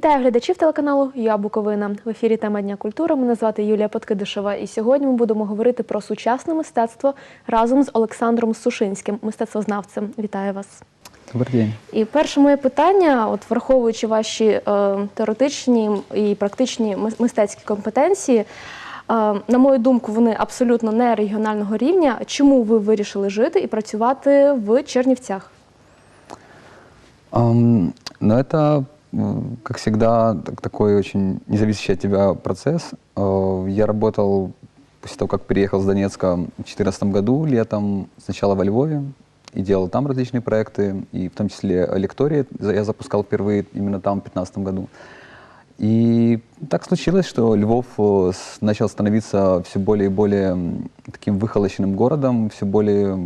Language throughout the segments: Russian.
Вітаю глядачів телеканалу Я Буковина. В ефірі тема Дня культури. Мене звати Юлія Подкидишева. І сьогодні ми будемо говорити про сучасне мистецтво разом з Олександром Сушинським, мистецтвознавцем. Вітаю вас. Добрий день. І перше моє питання, от враховуючи ваші е, теоретичні і практичні мистецькі компетенції, е, на мою думку, вони абсолютно не регіонального рівня. Чому ви вирішили жити і працювати в Чернівцях? Ам, но это, м, как всегда, так- такой очень независящий от тебя процесс. Э, Я работал после того, как переехал с Донецка в 2014 году летом, сначала во Львове, и делал там различные проекты, и в том числе лектории я запускал впервые именно там в 2015 году. И так случилось, что Львов э, начал становиться все более и более таким выхолощенным городом, все более,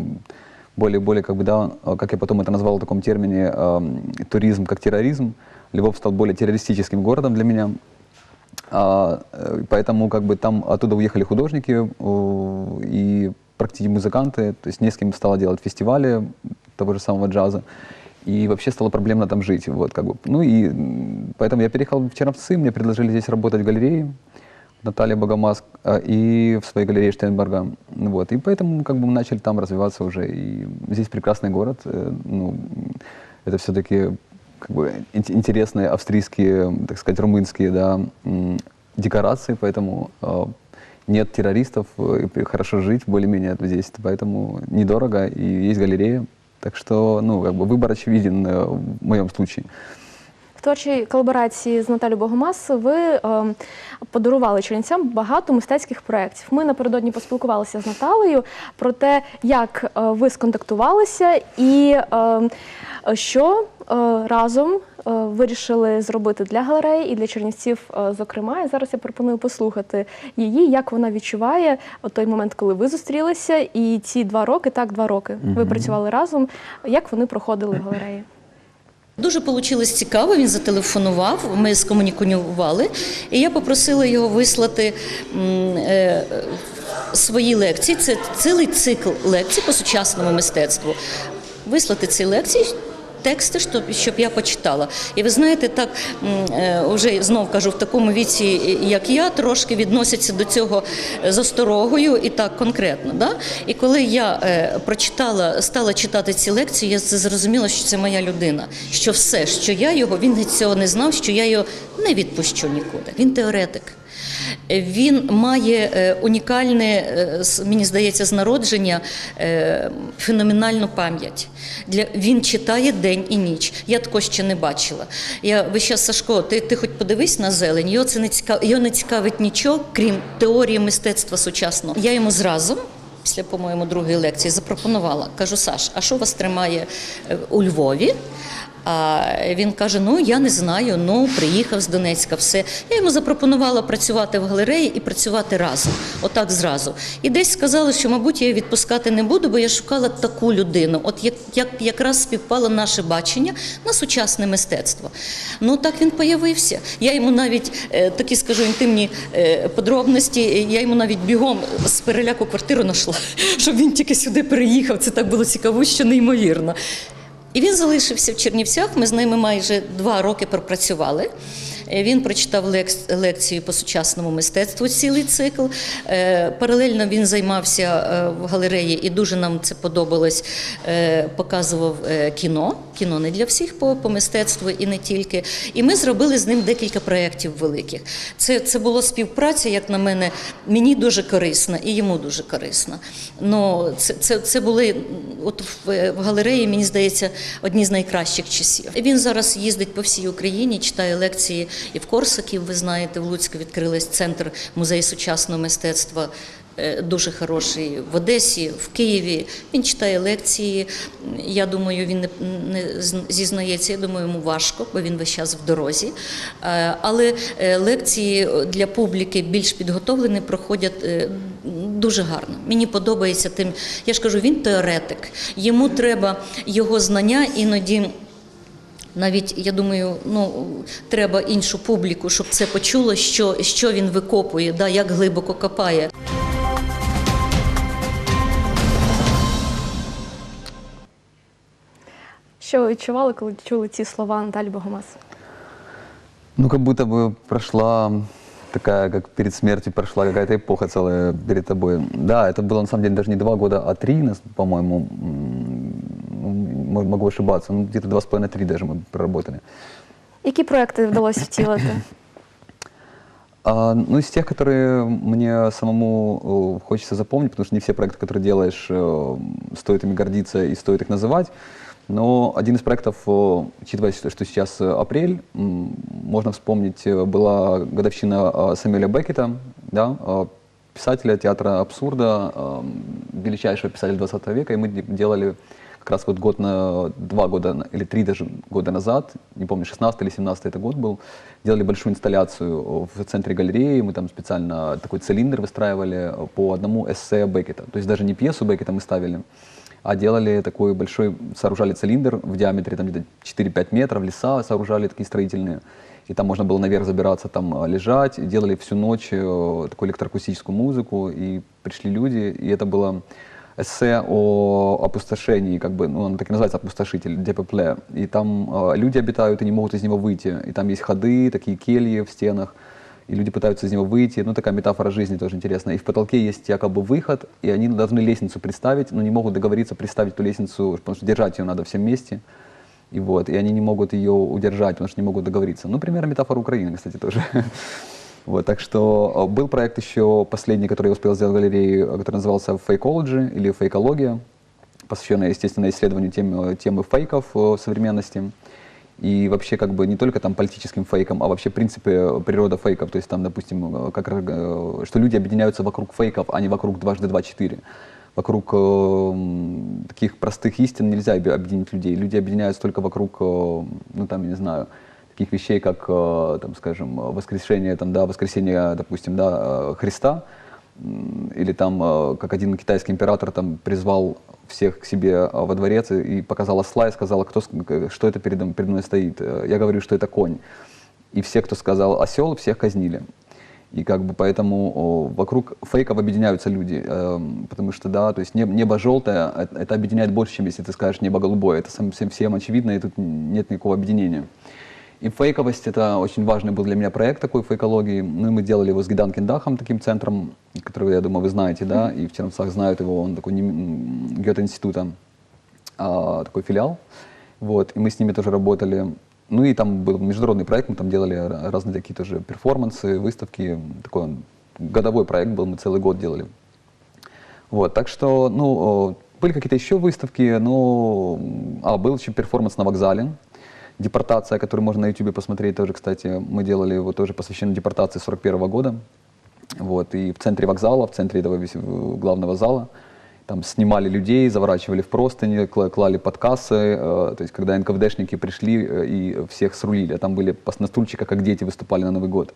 более, более, как бы, да, э, как я потом это назвал в таком термине, эм, туризм как терроризм. Львов стал более террористическим городом для меня. А, э, поэтому как бы там оттуда уехали художники э, и практически музыканты, то есть не с кем стало делать фестивали того же самого джаза. И вообще стало проблемно там жить. Вот, как бы. Ну и поэтому я переехал в Черновцы, мне предложили здесь работать в галерее, Наталья Богомазк, а, и в своей галерее Штейнберга. Вот. И поэтому как бы мы начали там развиваться уже. И здесь прекрасный город. э, Ну, это все-таки как бы ин- интересные австрийские, так сказать, румынские да, м, декорации, поэтому э, нет террористов, э, и при- хорошо жить более-менее здесь, поэтому недорого, и есть галерея. Так что, ну, как бы выбор очевиден э, в моем случае. В творчій колаборації з Наталією Богомаз ви е, подарували чернівцям багато мистецьких проєктів. Ми напередодні поспілкувалися з Наталею про те, як е, ви сконтактувалися і е, що е, разом е, вирішили зробити для галереї і для чернівців, е, зокрема. І зараз я пропоную послухати її, як вона відчуває той момент, коли ви зустрілися, і ці два роки, так, два роки ви працювали разом. Як вони проходили в галереї? Дуже вийшло цікаво. Він зателефонував, ми скомунікували, і я попросила його вислати е, свої лекції. Це цілий цикл лекцій по сучасному мистецтву. Вислати ці лекції. Тексти, щоб, щоб я почитала. І ви знаєте, так е, вже знов кажу, в такому віці, як я, трошки відносяться до цього з осторогою і так конкретно. Да? І коли я е, прочитала, стала читати ці лекції, я це зрозуміла, що це моя людина. Що все, що я його, він цього не знав, що я його не відпущу нікуди. Він теоретик. Він має е, унікальне, е, мені здається, з народження е, феноменальну пам'ять. Він читає день і ніч. Я такого ще не бачила. Я весь час, Сашко, ти, ти хоч подивись на зелень, його це не цікав, його не цікавить нічого, крім теорії мистецтва сучасного. Я йому зразу. Після, по-моєму, другої лекції запропонувала. Кажу, Саш, а що вас тримає у Львові? А він каже: Ну я не знаю. Ну приїхав з Донецька, все. Я йому запропонувала працювати в галереї і працювати разом, отак зразу. І десь сказали, що, мабуть, я її відпускати не буду, бо я шукала таку людину. От як, як якраз співпало наше бачення на сучасне мистецтво. Ну так він появився. Я йому навіть е, такі скажу інтимні е, подробності. Я йому навіть бігом з переляку квартиру знайшла, щоб він тільки сюди переїхав. Це так було цікаво, що неймовірно. І він залишився в Чернівцях. Ми з ними майже два роки пропрацювали. Е, Він прочитав лекцію по сучасному мистецтву, цілий цикл. Е, Паралельно він займався е, в галереї, і дуже нам це подобалось. Показував кіно. Кіно не для всіх по, по мистецтву і не тільки. І ми зробили з ним декілька проєктів великих. Це, це була співпраця, як на мене, мені дуже корисна і йому дуже корисна. Ну, це, це, це були от в, в галереї, мені здається, одні з найкращих часів. Він зараз їздить по всій Україні, читає лекції і в Корсаків. Ви знаєте, в Луцьку відкрились центр музею сучасного мистецтва. е, Дуже хороший в Одесі, в Києві. Він читає лекції. Я думаю, він не, не зізнається. Я думаю, йому важко, бо він весь час в дорозі. Е, Але е, лекції для публіки більш підготовлені проходять дуже гарно. Мені подобається тим. Я ж кажу, він теоретик. Йому треба його знання іноді. Навіть я думаю, ну треба іншу публіку, щоб це почуло, що, що він викопує, да, як глибоко копає. Що ви відчували, коли чули ці слова Наталі Богомаз? Ну, как будто бы прошла такая, как перед смертью прошла какая-то эпоха целая перед тобой. Да, это было на самом деле даже не два года, а три, нас, по-моему, м, ну, мо- могу ошибаться, ну, где-то два с половиной, три даже мы проработали. Які проекти вдалося втілити? А, ну, из тех, которые мне самому э, хочется запомнить, потому что не все проекты, которые делаешь, э, стоит ими гордиться и стоит их называть. Но один из проектов, э, учитывая, что что сейчас апрель, можно вспомнить, э, была годовщина Самюэля Беккета, да, писателя театра абсурда, величайшего писателя 20 века, и мы де- делали как раз вот год на два года или три даже года назад, не помню, 16 или 17 это год был, делали большую инсталляцию в центре галереи, мы там специально такой цилиндр выстраивали по одному эссе Беккета, то есть даже не пьесу Беккета мы ставили, а делали такой большой, сооружали цилиндр в диаметре там где-то 4-5 метров, леса сооружали такие строительные, и там можно было наверх забираться, там э, лежать, делали всю ночь э, такую электроакустическую музыку, и пришли люди, и это было эссе о опустошении, как бы, ну, оно так и называется, опустошитель, депепле. И там э, люди обитают и не могут из него выйти. И там есть ходы, такие кельи в стенах, и люди пытаются из него выйти. Ну, такая метафора жизни тоже интересная. И в потолке есть якобы выход, и они должны лестницу представить, но не могут договориться представить эту лестницу, потому что держать ее надо всем вместе. И вот, и они не могут ее удержать, потому что не могут договориться. Ну, примерно метафора Украины, кстати, тоже. Вот, так что э, был проект еще последний, который я успел сделать в галерее, э, который назывался «Фейкологи» или «Фейкология», посвященная, естественно, исследованию темы, темы фейков э, современности. И вообще как бы не только там политическим фейкам, а вообще в принципе э, природа фейков. То есть там, допустим, э, как, э, что люди объединяются вокруг фейков, а не вокруг дважды два четыре. Вокруг э, таких простых истин нельзя объединить людей. Люди объединяются только вокруг, э, ну там, я не знаю, таких вещей, как, э, там, скажем, воскрешение, там, да, воскресение, допустим, да, э, Христа, или там, э, как один китайский император там призвал всех к себе во дворец и показал осла и сказал, кто, что это передо, передо мной стоит. Я говорю, что это конь. И все, кто сказал осел, всех казнили. И как бы поэтому вокруг фейков объединяются люди, потому что да, то есть небо, желтое, это, объединяет больше, чем если ты скажешь небо голубое. Это сам- всем, всем очевидно, и тут нет никакого объединения. И фейковость это очень важный был для меня проект такой фейкологии. Ну и мы делали его с Гидан Киндахом, таким центром, который, я думаю, вы знаете, да, и в Черновцах знают его, он такой Гёте-института, а, такой филиал. Вот, и мы с ними тоже работали. Ну и там был международный проект, мы там делали ра- разные такие тоже перформансы, выставки. Такой годовой проект был, мы целый год делали. Вот, так что, ну, были какие-то еще выставки, но... м, А, был еще перформанс на вокзале, депортация, который можно на YouTube посмотреть тоже, кстати, мы делали его тоже посвященный депортации 41 года. Вот, и в центре вокзала, в центре этого э, главного зала, там снимали людей, заворачивали в простыни, кла- клали под кассы, э, то есть когда НКВДшники пришли э, и всех срулили, там были на стульчиках, как дети выступали на Новый год.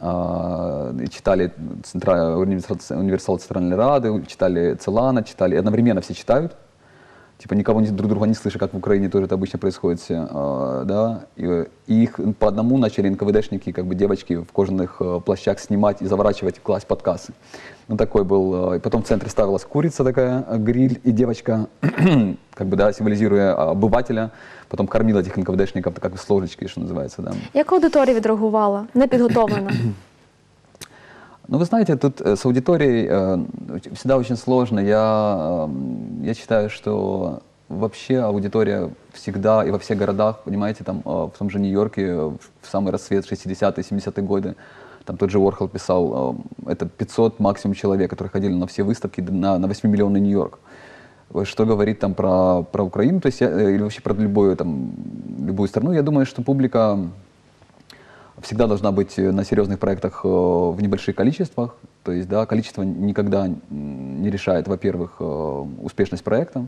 И читали центра- универсал, универсал Центральной Рады, читали Целана, читали, одновременно все читают, типа никого не, друг друга не слыша, как в Украине тоже это обычно происходит все, а, да, и, и их по одному начали НКВДшники, как бы девочки в кожаных э, плащах снимать и заворачивать, класть под кассы. Ну такой был, э, и потом в центре ставилась курица такая, э, гриль, и девочка, как бы, да, символизируя а, обывателя, потом кормила этих НКВДшников, так как с ложечки, что называется, да. Як аудиторія відреагувала? Непідготовлена. Ну, вы знаете, тут э, с аудиторией э, всегда очень сложно. Я, эм, я считаю, что вообще аудитория всегда и во всех городах, понимаете, там э, в том же Нью-Йорке в самый расцвет 60-е, 70-е годы, там тот же Уорхол писал, это 500 максимум человек, которые ходили на все выставки на, на 8-миллионный Нью-Йорк. Что говорить там про, про Украину, то есть я, или вообще про любую, там, любую страну, я думаю, что публика всегда должна быть э, на серьезных проектах э, в небольших количествах. То есть, да, количество никогда м, не решает, во-первых, э, успешность проекта.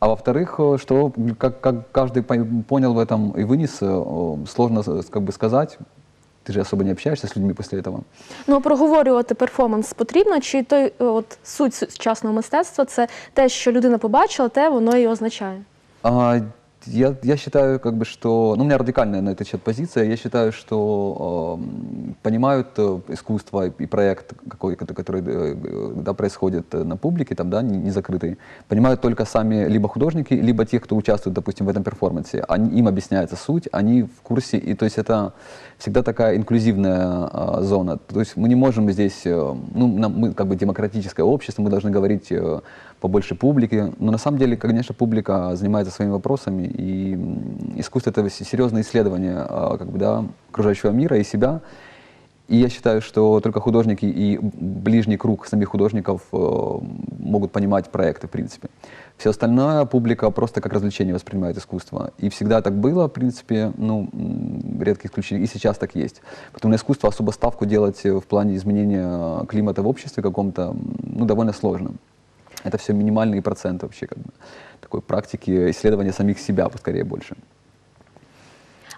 А во-вторых, э, что как, как каждый пон- понял в этом и вынес, э, сложно э, как бы сказать. Ты же особо не общаешься с людьми после этого. Ну, а проговорювати перформанс потрібно, чи той е, от суть сучасного мистецтва це те, що людина побачила, те воно і означає. А, я, я считаю, как бы, что... Ну, у меня радикальная на этот счет позиция. Я считаю, что э, понимают искусство и проект, какой, который, который э, да, происходит э, на публике, там, да, не, не закрытый, понимают только сами либо художники, либо те, кто участвует, допустим, в этом перформансе. Они, им объясняется суть, они в курсе, и то есть это всегда такая инклюзивная э, зона. То есть мы не можем здесь, э, ну, нам- мы как бы демократическое общество, мы должны говорить э, побольше публики, но на самом деле, конечно, публика занимается своими вопросами, и искусство это серьезное исследование э, как бы, да, окружающего мира и себя. И я считаю, что только художники и ближний круг самих художников э, могут понимать проекты, в принципе. Все остальное публика просто как развлечение воспринимает искусство. И всегда так было, в принципе, ну, редкие исключения. И сейчас так есть. Поэтому на искусство особо ставку делать в плане изменения климата в обществе каком-то, ну, довольно сложно. Это все минимальные проценты вообще как бы, такой практики исследования самих себя, скорее больше.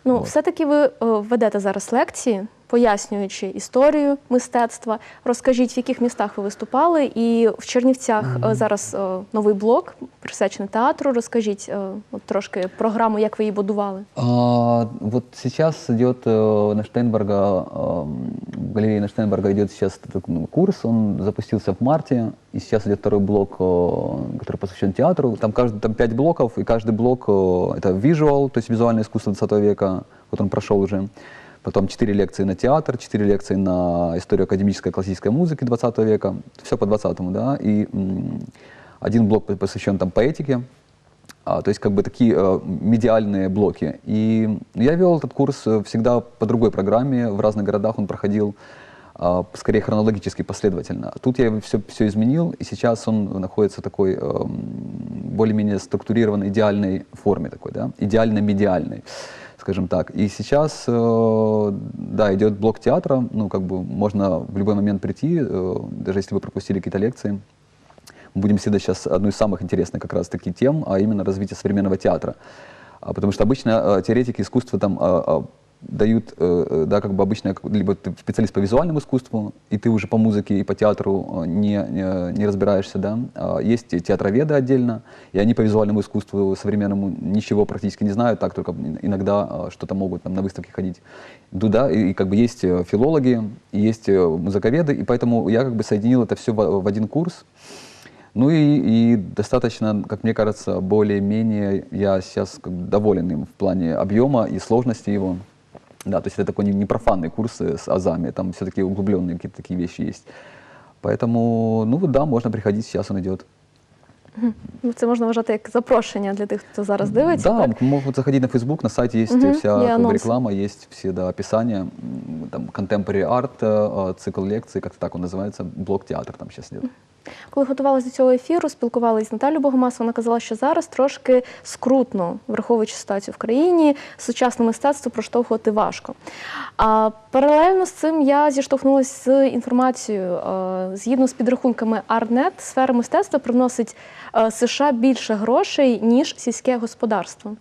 Ну, Вот. все-таки ви е, ведете зараз лекції, пояснюючи історію мистецтва. Розкажіть, в яких містах ви виступали, і в Чернівцях е, зараз е, новий блок присвячений театру. Розкажіть е, от трошки програму, як ви її будували. А, вот сейчас идет э, на Штейнберга, э, в галерее на Штейнберга идет сейчас этот, ну, курс, он запустился в марте, и сейчас идет второй блок, э, который посвящен театру. Там, каждый, там пять блоков, и каждый блок э, это visual, то есть визуальное искусство 20 века, вот он прошел уже. Потом четыре лекции на театр, четыре лекции на историю академической классической музыки 20 века, все по 20-му, да, и один блок посвящен там поэтике, а, то есть как бы такие э, медиальные блоки. И я вел этот курс э, всегда по другой программе, в разных городах он проходил а, скорее хронологически, последовательно. Тут я все, все изменил, и сейчас он находится в такой эм, более-менее структурированной, идеальной форме такой, да, идеально-медиальной, скажем так. И сейчас, э, да, идет блок театра, ну, как бы можно в любой момент прийти, э, даже если вы пропустили какие-то лекции, мы будем исследовать сейчас одну из самых интересных как раз таки тем, а именно развитие современного театра. А, Потому что обычно э, теоретики искусства там а, а, дают, э, э, да, как бы обычно, либо ты специалист по визуальному искусству, и ты уже по музыке и по театру э, не, не, не разбираешься, да. А Есть театроведы отдельно, и они по визуальному искусству современному ничего практически не знают, так только иногда что-то могут там на выставке ходить. Да, и, и как бы есть филологи, есть музыковеды, и поэтому я как бы соединил это все в, в один курс, ну и, и достаточно, как мне кажется, более-менее я сейчас как доволен им в плане объема и сложности его. Да, то есть это такой не, профанный курс с азами, там все-таки углубленные какие-то такие вещи есть. Поэтому, ну да, можно приходить, сейчас он идет. Ну, Це можна вважати як запрошення для тих, хто зараз дивиться. Да, так? могут заходить на Facebook, на сайте есть Мгм, вся анонсы. реклама, есть все да, описания, м, там contemporary art, э, цикл лекций, как-то так он называется, блок театр там сейчас идет. Коли готувалися до цього ефіру, спілкувалися з Наталією Богомаз, вона казала, що зараз трошки скрутно, враховуючи ситуацію в країні, сучасне мистецтво проштовхувати важко. А паралельно з цим я зіштовхнулася з інформацією. е, Згідно з підрахунками Арнет, сфера мистецтва приносить е, США більше грошей, ніж сільське господарство.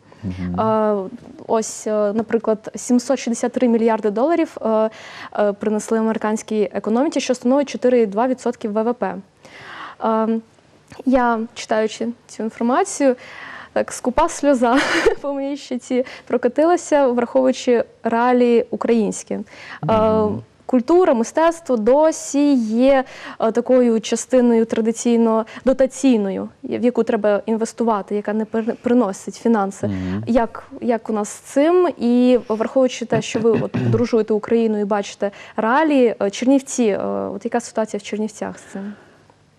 Е, Ось, наприклад, 763 мільярди доларів принесли американській економіці, що становить 4,2% ВВП. Я, читаючи цю інформацію, так скупа сльоза по моїй щиті прокотилася, враховуючи реалії українські. Культура, мистецтво досі є е, такою частиною традиційно дотаційною, в яку треба інвестувати, яка не приносить фінанси. Як, як у нас з цим? І враховуючи те, що ви от дружуєте Україну і бачите реалії, е, Чернівці, е, от яка ситуація в Чернівцях з цим?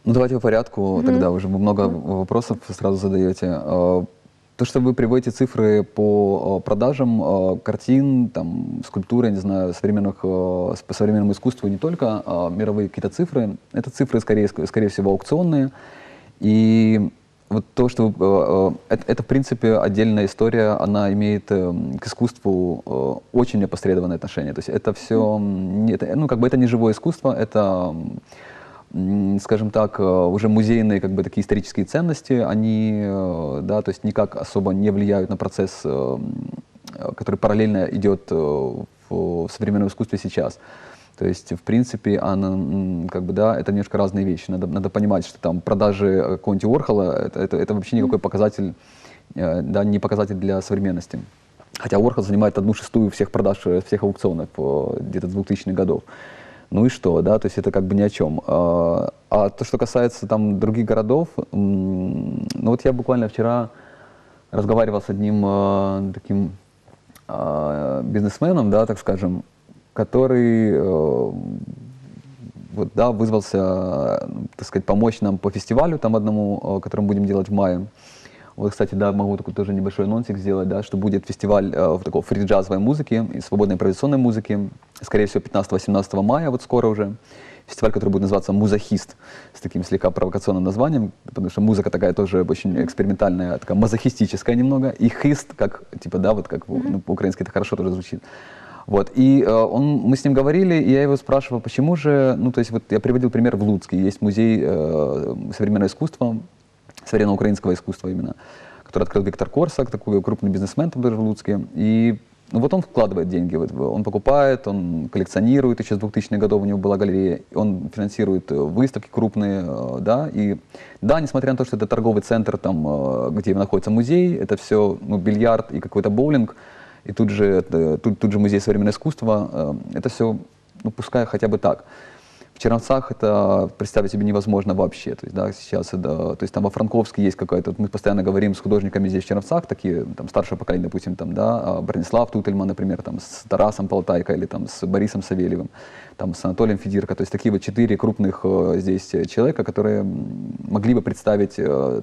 Ну, давайте по порядку, тогда уже вы много вопросов сразу задаете. Э, То, что вы приводите цифры по э, продажам э, картин, там, скульптуры, не знаю, современных, по современному искусству, не только а мировые какие-то цифры, это цифры, скорее, ск- скорее всего, аукционные. И вот то, что вы, это, это, в принципе, отдельная история, она имеет э, к искусству э, очень опосредованное отношение. То есть это все, ну, как бы это не живое искусство, это скажем так, э, уже музейные как бы такие исторические ценности, они, э, да, то есть никак особо не влияют на процесс, э, который параллельно идет в современном искусстве сейчас. То есть, в принципе, она, как бы, да, это немножко разные вещи. Надо, надо понимать, что там продажи какого-нибудь Уорхола, это, это, это вообще никакой показатель да, не показатель для современности. Хотя Warhol занимает одну шестую всех продаж, всех аукционов где-то с 2000-х годов. Ну и что, да, то есть это как бы ни о чем. А а то, что касается там других городов, ну вот я буквально вчера разговаривал с одним э, таким э, бизнесменом, да, так скажем, который э, вот, да, вызвался, так сказать, помочь нам по фестивалю там одному, э, который мы будем делать в мае. Вот, кстати, да, могу такой тоже небольшой анонсик сделать, да, что будет фестиваль э, такой фри-джазовой музыки и свободной импровизационной музыки, скорее всего, 15-18 мая, вот скоро уже. Фестиваль, который будет называться «Музахист», с таким слегка провокационным названием, потому что музыка такая тоже очень экспериментальная, такая мазохистическая немного, и хист, как, типа, да, вот как ну, по-украински это хорошо тоже звучит. Вот, и э, он, мы с ним говорили, и я его спрашивал, почему же, ну, то есть вот я приводил пример в Луцке, есть музей э, современного искусства, современного украинского искусства именно, который открыл Виктор Корсак, такой крупный бизнесмен там тоже в Луцке, и ну, вот он вкладывает деньги, вот, он покупает, он коллекционирует, еще с 2000-х годов у него была галерея, он финансирует э, выставки крупные, э, да, и да, несмотря на то, что это торговый центр, там, э, где находится музей, это все, ну, бильярд и какой-то боулинг, и тут же, тут, тут же музей современного искусства, это все, ну, пускай хотя бы так. В Черновцах это представить себе невозможно вообще. То есть, да, сейчас это, то есть там во Франковске есть какая-то, мы постоянно говорим с художниками здесь в Черновцах, такие, там, старшее поколение, допустим, там, да, а, Бронислав Тутельман, например, там, с Тарасом Полтайко или там с Борисом Савельевым, там, с Анатолием Федирко. То есть такие вот четыре крупных э, здесь человека, которые могли бы представить э,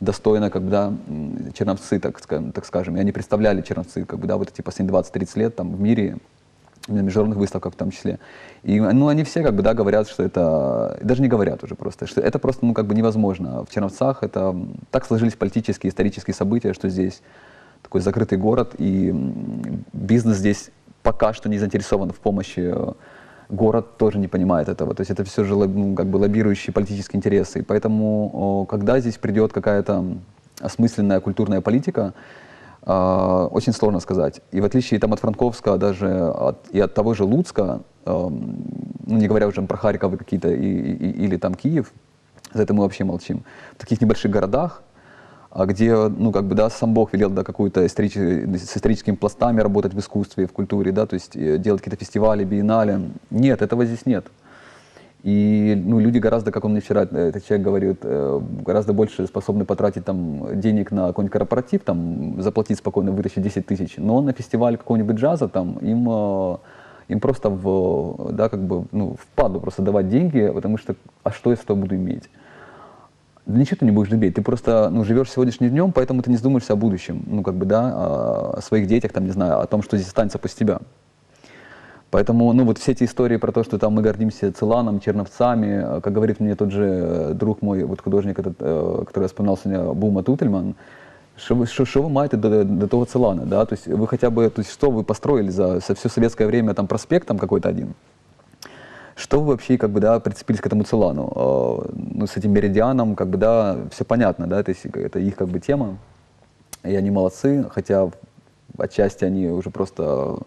достойно, когда Черновцы, так, так скажем, и они представляли Черновцы, как бы, да, вот эти последние 20-30 лет там в мире, на международных выставках в том числе. И ну, они все как бы, да, говорят, что это, даже не говорят уже просто, что это просто ну, как бы невозможно. В Черновцах это так сложились политические, исторические события, что здесь такой закрытый город, и бизнес здесь пока что не заинтересован в помощи э, город тоже не понимает этого. То есть это все же ну, как бы лоббирующие политические интересы. И поэтому, когда здесь придет какая-то осмысленная культурная политика, а, очень сложно сказать. И в отличие там, от Франковска даже от, и от того же Луцка, эм, ну, не говоря уже про Харьков какие-то, и, и- или там Киев, за это мы вообще молчим, в таких небольших городах, а где, ну, как бы, да, сам Бог велел, да, какую-то историчи- с историческими пластами работать в искусстве, в культуре, да, то есть э, делать какие-то фестивали, биеннале. Нет, этого здесь нет. И ну, люди гораздо, как он мне вчера, э, этот человек говорит, э, гораздо больше способны потратить там денег на какой-нибудь корпоратив, там, заплатить спокойно, вытащить 10 тысяч. Но на фестиваль какого-нибудь джаза там им, э, им просто в, да, как бы, ну, впаду просто давать деньги, потому что, а что я с этого буду иметь? Да ничего ты не будешь иметь, ты просто ну, живешь сегодняшним днем, поэтому ты не задумаешься о будущем, ну, как бы, да, о своих детях, там, не знаю, о том, что здесь останется после тебя. Поэтому, ну, вот все эти истории про то, что там мы гордимся Целаном, Черновцами, э, как говорит мне тот же э, друг мой, вот художник, этот, э, который я вспоминал сегодня, Бума Тутельман, ви, що, що ви маєте до, до того Целана, да? То есть вы хотя бы, то есть что вы построили за, за все советское время, там проспект там какой-то один, что вы вообще, как бы, да, прицепились к этому Целану, ну, с этим Меридианом, как бы, да, все понятно, да, то есть это их, как бы, тема, и они молодцы, хотя отчасти они уже просто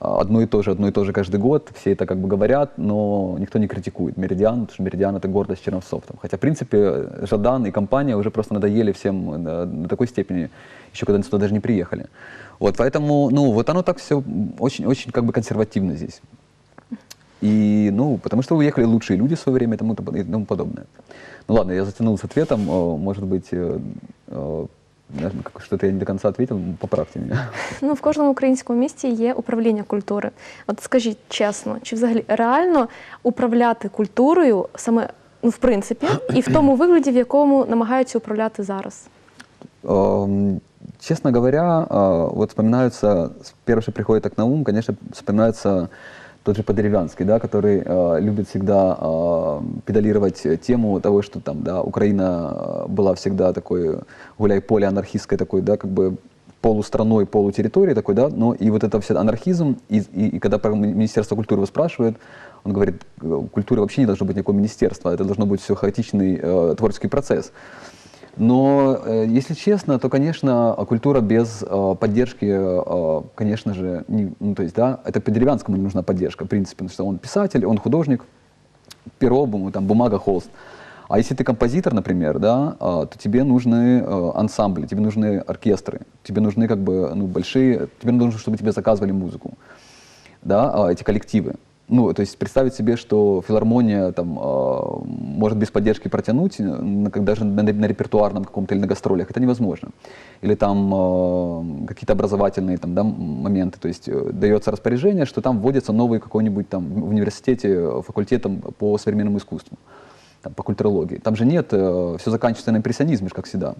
одно и то же, одно и то же каждый год, все это как бы говорят, но никто не критикует Меридиан, потому что Меридиан это гордость Черновцов. Там. Хотя, в принципе, Жадан и компания уже просто надоели всем на, на такой степени, еще когда они сюда даже не приехали. Вот, поэтому, ну, вот оно так все очень-очень как бы консервативно здесь. И, ну, потому что уехали лучшие люди в свое время и тому, и тому подобное. Ну ладно, я затянул с ответом, Э, может быть, э, э, наверное, как- что-то я не до конца ответил, поправьте меня. Ну, в кожному українському місті є управління культури. От скажіть чесно, чи взагалі реально управляти культурою саме ну, в принципі, і в тому вигляді, в якому намагаються управляти зараз? Эм, Честно говоря, э, вот вспоминаются, первое, что приходит так на ум, конечно, вспоминается тот же Подеревянский, да, который э, любит всегда э, педалировать тему того, что там, да, Украина э, была всегда такой гуляй-поле анархистской такой, да, как бы полустраной, полутерриторией такой, да, но и вот это все анархизм, и, и, и когда про Министерство культуры его спрашивают, он говорит, у культуры вообще не должно быть никакого министерства, это должно быть все хаотичный э, творческий процесс. Но, э, если честно, то, конечно, культура без э, поддержки, э, конечно же, не, ну, то есть, да, это по Деревянскому не нужна поддержка, в принципе, потому что он писатель, он художник, перо, там, бумага, холст. А если ты композитор, например, да, то тебе нужны ансамбли, тебе нужны оркестры, тебе нужны как бы ну, большие, тебе нужно, чтобы тебе заказывали музыку, да, эти коллективы. Ну, то есть представить себе, что филармония там а, может без поддержки протянуть, э, на- даже на, на репертуарном каком-то или на гастролях, это невозможно. Или там а, какие-то образовательные там, да, моменты, то есть э, дается распоряжение, что там вводится новый какой-нибудь там в университете э, факультет там, по современному искусству, там, по культурологии. Там же нет, все заканчивается на импрессионизме, как всегда,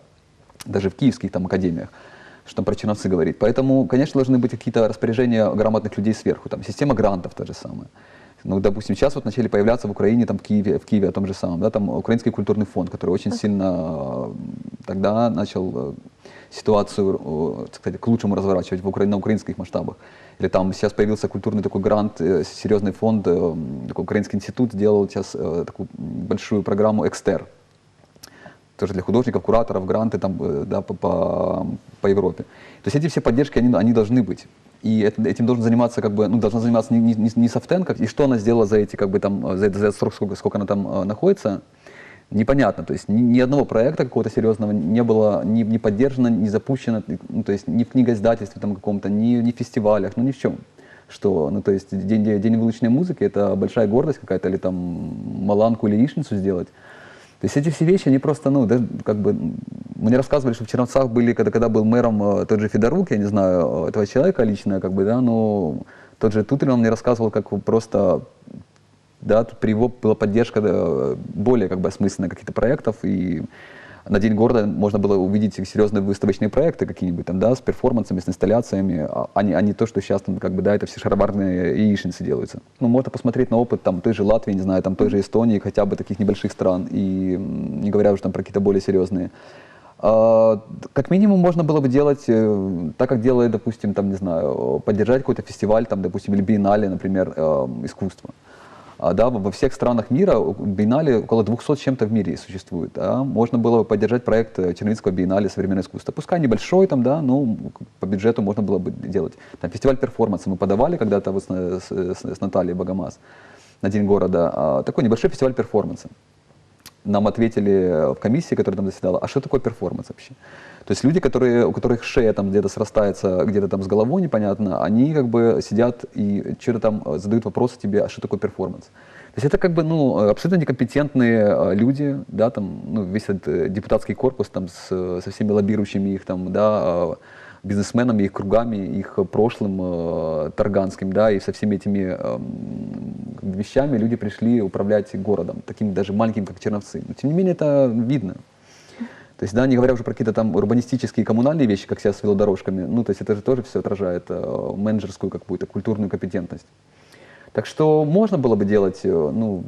даже в киевских там академиях что там про Черновцы говорит. Поэтому, конечно, должны быть какие-то распоряжения грамотных людей сверху. Там система грантов та же самая. Ну, допустим, сейчас вот начали появляться в Украине, там, в Киеве, в Киеве о том же самом, да, там Украинский культурный фонд, который очень сильно э, тогда начал э, ситуацию, э, кстати, к лучшему разворачивать в Укра... на украинских масштабах. Или там сейчас появился культурный такой грант, э, серьезный фонд, э, такой Украинский институт делал сейчас э, такую большую программу «Экстер», тоже для художников, кураторов, гранты там, э, да, по, по, по Европе. То есть эти все поддержки, они, они должны быть. И это- этим должен заниматься, как бы, ну, должна заниматься не, не, не Софтен, как, и что она сделала за эти, как бы, там, за, за этот срок, сколько, сколько она там э, находится, непонятно. То есть ни, ни одного проекта какого-то серьезного не было ни, ни поддержано, ни запущено, ну, то есть ни в книгоиздательстве там каком-то, ни, ни в фестивалях, ну ни в чем. Что, ну, то есть день, день выученной музыки – это большая гордость какая-то, или там маланку или яичницу сделать. То есть эти все вещи, они просто, ну, даже, как бы, мне рассказывали, что в Черновцах были, когда, когда был мэром э, тот же Федорук, я не знаю, э, этого человека лично, как бы, да, но тот же Тутель, он мне рассказывал, как просто, да, при его была поддержка да, более, как бы, осмысленная каких-то проектов, и на День города можно было увидеть серьезные выставочные проекты какие-нибудь там, да, с перформансами, с инсталляциями, а а не, а не то, что сейчас там, как бы, да, это все шароварные яичницы делаются. Ну, можно посмотреть на опыт там той же Латвии, не знаю, там той же Эстонии, хотя бы таких небольших стран, и не говоря уже там про какие-то более серьезные. А, Как минимум можно было бы делать, э, так как делает, допустим, там, не знаю, поддержать какой-то фестиваль, там, допустим, или биеннале, например, э, искусства. А, да, во всех странах мира биеннале около 200 с чем-то в мире существует. Да. Можно было бы поддержать проект э, Черновицкого биеннале современное искусство. Пускай небольшой, там, да, но по бюджету можно было бы делать. Там, фестиваль перформанса мы подавали когда-то вот с, с- с- с Натальей Богомаз на День города. А, Такой небольшой фестиваль перформанса нам ответили в комиссии, которая там заседала, а что такое перформанс вообще? То есть люди, которые, у которых шея там где-то срастается, где-то там с головой непонятно, они как бы сидят и что-то там э, задают вопросы тебе, а что такое перформанс? То есть это как бы, ну, э, абсолютно некомпетентные э, люди, да, там, ну, весь этот депутатский корпус там с, со всеми лоббирующими их там, да, бизнесменами, их кругами, их прошлым э, тарганским, да, и со всеми этими бы вещами люди пришли управлять городом, таким даже маленьким, как Черновцы. Но тем не менее это видно. То есть, да, не говоря уже про какие-то там урбанистические коммунальные вещи, как сейчас с велодорожками, ну, то есть это же тоже все отражает э, менеджерскую какую-то культурную компетентность. Так что можно было бы делать, э, ну,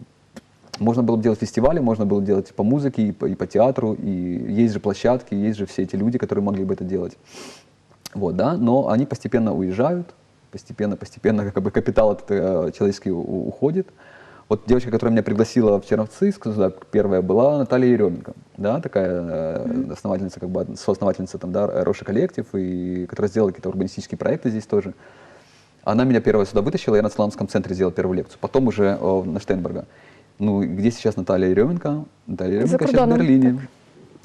можно было бы делать фестивали, можно было делать и по музыке, и по, и по театру, и есть же площадки, есть же все эти люди, которые могли бы это делать. Вот, да, но они постепенно уезжают, постепенно, постепенно как бы капитал этот э, человеческий у- уходит. Вот девочка, которая меня пригласила в Черновцы, сюда, первая была Наталья Еременко, да, такая э, основательница, как бы соосновательница там, да, Роши коллектив, и которая сделала какие-то урбанистические проекты здесь тоже. Она меня первая сюда вытащила, я на Славянском центре сделал первую лекцию, потом уже э, на Штейнберга. Ну, где сейчас Наталья Еременко? Наталья Еременко сейчас в Берлине.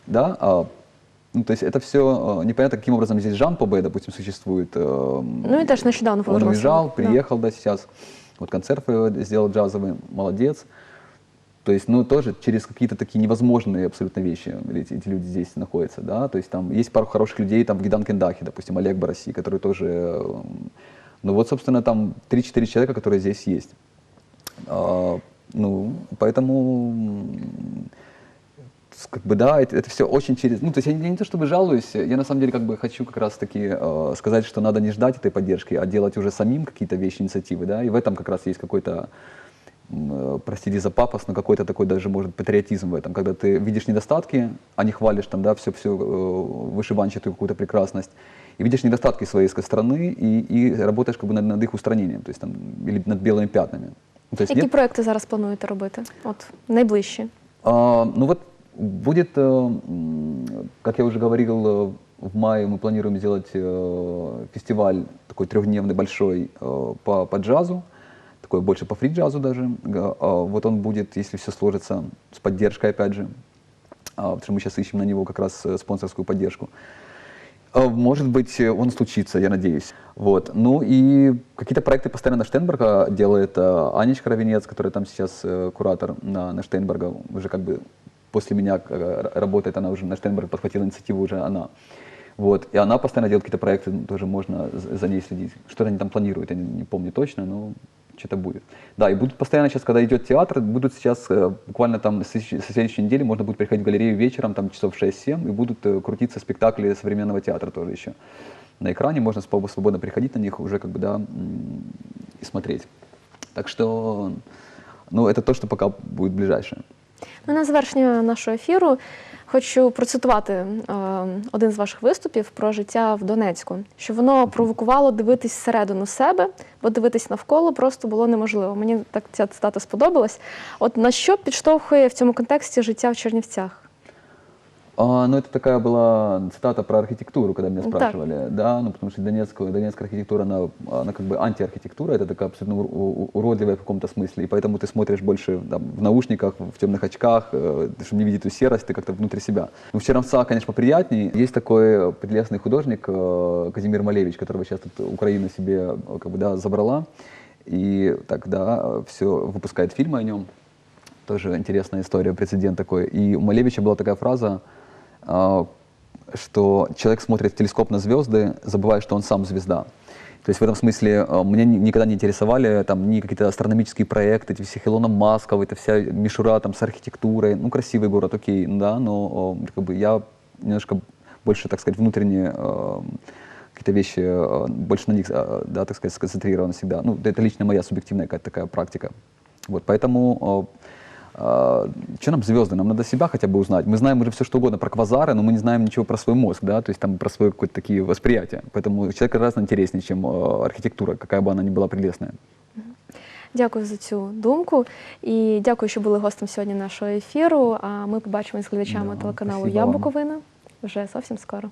Да, а, ну, то есть это все непонятно, каким образом здесь Жан Побе, допустим, существует. э, Ну і теж нещодавно он повернувся. уезжал, Да. приехал, да, сейчас. Вот концерт э, сделал джазовый, молодец. То есть, ну, тоже через какие-то такие невозможные абсолютно вещи эти, эти люди здесь находятся, да. То есть там есть пару хороших людей, там в Гидан-Кендахе, допустим, Олег Бараси, который тоже... э, Ну вот, собственно, там 3-4 человека, которые здесь есть. А, ну, поэтому как бы да, это, все очень через. Ну, то есть я не, не то чтобы жалуюсь, я на самом деле как бы хочу как раз таки э, сказать, что надо не ждать этой поддержки, а делать уже самим какие-то вещи, инициативы, да, и в этом как раз есть какой-то м, э, простите за пафос, но какой-то такой даже может патриотизм в этом, когда ты видишь недостатки, а не хвалишь там, да, все, все вышиванчатую какую-то прекрасность, и видишь недостатки своей ска- страны и, и работаешь как бы над, над их устранением, то есть там, или над белыми пятнами. Ну, то есть Які нет- проекти зараз плануєте робити? От найближчі. а, ну вот будет, э, как я уже говорил, э, в мае мы планируем сделать э, фестиваль такой трехдневный большой по, по джазу, такое больше по фри-джазу даже. А, Вот он будет, если все сложится, с поддержкой опять же. А, Потому что мы сейчас ищем на него как раз спонсорскую поддержку. Может быть, он случится, я надеюсь. Вот. Ну и какие-то проекты постоянно Штенберга делает Анечка Равенец, которая там сейчас куратор на, на Штейнберга, уже как бы после меня э, работает, она уже на Штейнберг подхватила инициативу уже она. Вот. И она постоянно делает какие-то проекты, ну, тоже можно за ней следить. Что-то они там планируют, я не, не помню точно, но что-то будет. Да, и будут постоянно сейчас, когда идет театр, будут сейчас э, буквально там со следующей недели можно будет приходить в галерею вечером, там часов 6-7, и будут э, крутиться спектакли современного театра тоже еще. На экране можно свободно приходить на них уже как бы, да, и смотреть. Так что, ну, это то, что пока будет ближайшее. Ну, на завершення нашого ефіру хочу процитувати е, один з ваших виступів про життя в Донецьку, що воно провокувало дивитись всередину себе, бо дивитись навколо просто було неможливо. Мені так ця цитата сподобалась. От на що підштовхує в цьому контексті життя в Чернівцях? А, ну, это такая была цитата про архитектуру, когда меня Так. спрашивали, да, ну, потому что Донецкая, Донецкая архитектура, она, она как бы антиархитектура, это такая абсолютно уродливая в каком-то смысле, и поэтому ты смотришь больше там, в наушниках, в темных очках, э, чтобы не видеть эту серость, ты как-то внутри себя. Ну, в Черновцах, конечно, поприятнее. Есть такой прелестный художник э, Казимир Малевич, которого сейчас тут Украина себе э, как бы, да, забрала, и тогда все выпускает фильмы о нем, тоже интересная история, прецедент такой. И у Малевича была такая фраза, что человек смотрит в телескоп на звезды, забывая, что он сам звезда. То есть в этом смысле а, меня ни- никогда не интересовали там ни какие-то астрономические проекты, эти все Илона Маска, эта вся мишура там с архитектурой. Ну, красивый город, окей, да, но а, как бы я немножко больше, так сказать, внутренне а, какие-то вещи, а, больше на них, а, да, так сказать, сконцентрирован всегда. Ну, это лично моя субъективная какая-то такая практика. Вот, поэтому что нам звезды? Нам надо себя хотя бы узнать. Мы знаем уже все, что угодно про квазары, но мы не знаем ничего про свой мозг, да, то есть там про свои какие-то такие восприятия. Поэтому человек гораздо интереснее, чем э, архитектура, какая бы она ни была прелестная. Дякую за цю думку і дякую, що були гостем сьогодні нашого ефіру. А ми побачимось з глядачами Да, телеканалу спасибо Я вам. Буковина вже зовсім скоро.